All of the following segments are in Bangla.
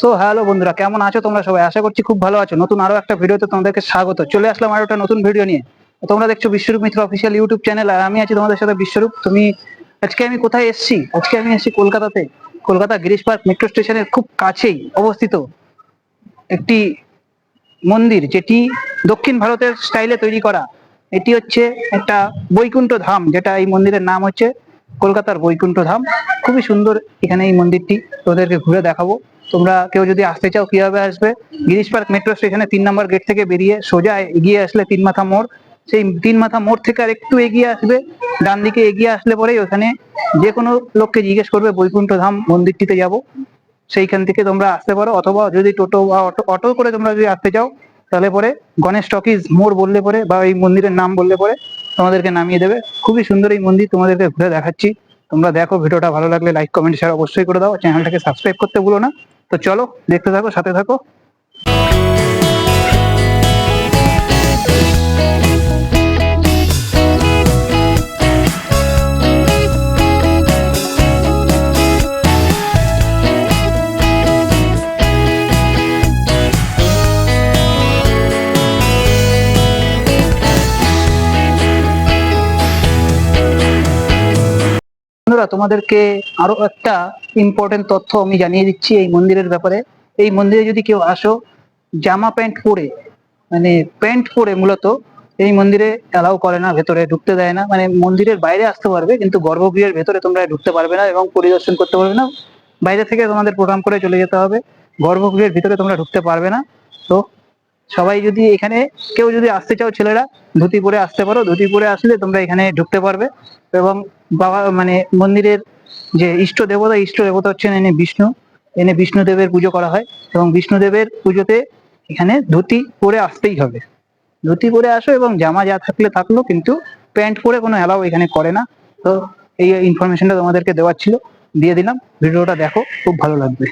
সো হ্যালো বন্ধুরা, কেমন আছো তোমরা সবাই? আশা করছি খুব ভালো আছো। নতুন আরও একটা ভিডিওতে তোমাদেরকে স্বাগত। চলে আসলাম আরও একটা নতুন ভিডিও নিয়ে। তোমরা দেখছ Biswarup Mitra official YouTube channel আর আমি আছি তোমাদের সাথে বিশ্বরূপ। তুমি, আজকে আমি কোথায় এসেছি? আজকে আমি এসেছি কলকাতাতে। কলকাতা গিরিশ পার্ক মেট্রো স্টেশনের খুব কাছেই অবস্থিত একটি মন্দির, যেটি দক্ষিণ ভারতের স্টাইলে তৈরি করা। এটি হচ্ছে একটা বৈকুণ্ঠ ধাম, যেটা এই মন্দিরের নাম হচ্ছে কলকাতার বৈকুণ্ঠ ধাম। খুবই সুন্দর এখানে এই মন্দিরটি। তোদেরকে ঘুরে দেখাবো। তোমরা কেউ যদি আসতে চাও, কীভাবে আসবে? গিরিশ পার্ক মেট্রো স্টেশনে তিন নম্বর গেট থেকে বেরিয়ে সোজা এগিয়ে আসলে তিন মাথা মোড়। সেই তিন মাথা মোড় থেকে আর একটু এগিয়ে আসবে। ডান দিকে এগিয়ে আসলে পরেই ওখানে যে কোনো লোককে জিজ্ঞেস করবে, বৈকুণ্ঠ ধাম মন্দিরটিতে যাব। সেইখান থেকে তোমরা আসতে পারো। অথবা যদি টোটো বা অটো অটো করে তোমরা যদি আসতে চাও, তাহলে পরে গণেশ টকিজ মোড় বললে পরে বা এই মন্দিরের নাম বললে পরে তোমাদেরকে নামিয়ে দেবে। খুবই সুন্দর এই মন্দির তোমাদেরকে ঘুরে দেখাচ্ছি। তোমরা দেখো, ভিডিওটা ভালো লাগলে লাইক কমেন্ট শেয়ার অবশ্যই করে দাও। চ্যানেলটাকে সাবস্ক্রাইব করতে ভুলো না। তো চলো দেখতে থাকো সাথে থাকো। বন্ধুরা, তোমাদেরকে আরও একটা ইম্পর্টেন্ট তথ্য আমি জানিয়ে দিচ্ছি এই মন্দিরের ব্যাপারে। এই মন্দিরে যদি কেউ আসো, জামা প্যান্ট পরে মানে প্যান্ট পরে মূলত এই মন্দিরে অ্যালাউ করে না, ভেতরে ঢুকতে দেয় না। মানে মন্দিরের বাইরে আসতে পারবে, কিন্তু গর্ভগৃহের ভেতরে তোমরা ঢুকতে পারবে না এবং পরিদর্শন করতে পারবে না। বাইরে থেকে তোমাদের প্রোগ্রাম করে চলে যেতে হবে। গর্ভগৃহের ভিতরে তোমরা ঢুকতে পারবে না। তো সবাই যদি এখানে, কেউ যদি আসতে চাও ছেলেরা, ধুতি পরে আসতে পারো। ধুতি পরে আসলে তোমরা এখানে ঢুকতে পারবে এবং বাবা মানে মন্দিরের যে ইষ্ট দেবতা ইষ্ট দেবতা হচ্ছেন এনে বিষ্ণু। এনে বিষ্ণুদেবের পুজো করা হয় এবং বিষ্ণুদেবের পুজোতে এখানে ধুতি পরে আসতেই হবে। ধুতি পরে আসো এবং জামা যা থাকলে থাকল, কিন্তু প্যান্ট পরে কোনো অ্যালাউ এখানে করে না। তো এই ইনফরমেশনটা তোমাদেরকে দেওয়ার ছিল। দিয়ে দিলাম। ভিডিওটা দেখো, খুব ভালো লাগবে।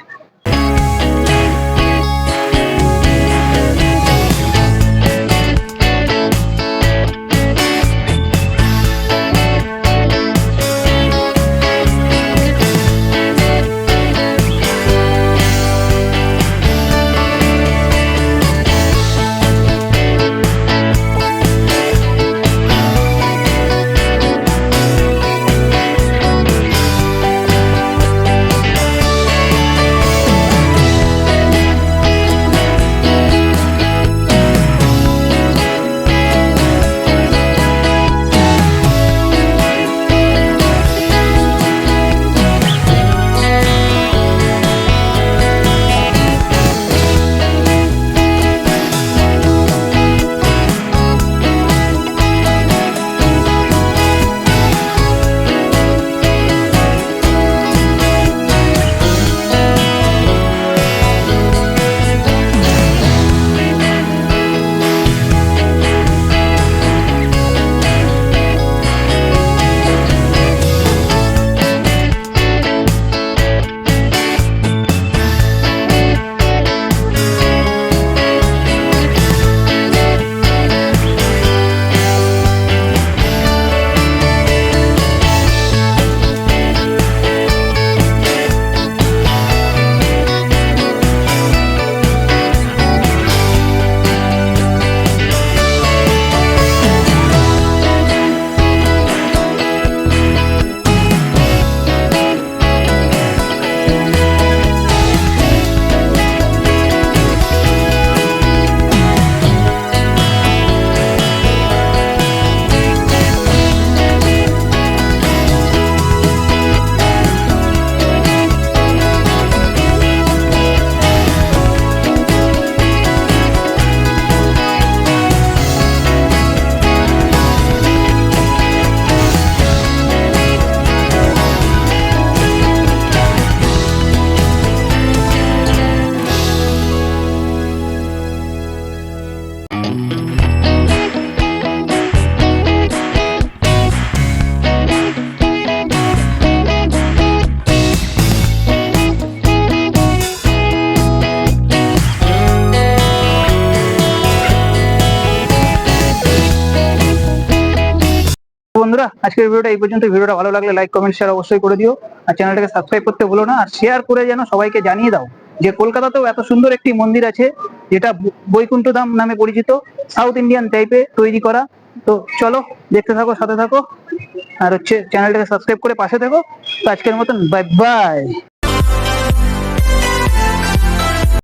বন্ধুরা, আজকের ভিডিওটা এই পর্যন্ত ভিডিওটা ভালো লাগলে লাইক কমেন্ট শেয়ার অবশ্যই করে দিও। আর চ্যানেলটাকে সাবস্ক্রাইব করতে ভুলো না। আর শেয়ার করে যেন সবাইকে জানিয়ে দাও। যে কলকাতাতেও এত সুন্দর একটি মন্দির আছে, যেটা বৈকুণ্ঠ ধাম নামে পরিচিত সাউথ ইন্ডিয়ান টাইপে তৈরি করা। তো চলো, দেখতে থাকো, সাথে থাকো। আর হচ্ছে চ্যানেলটাকে সাবস্ক্রাইব করে পাশে থাকো। তো আজকের মতন বাই বাই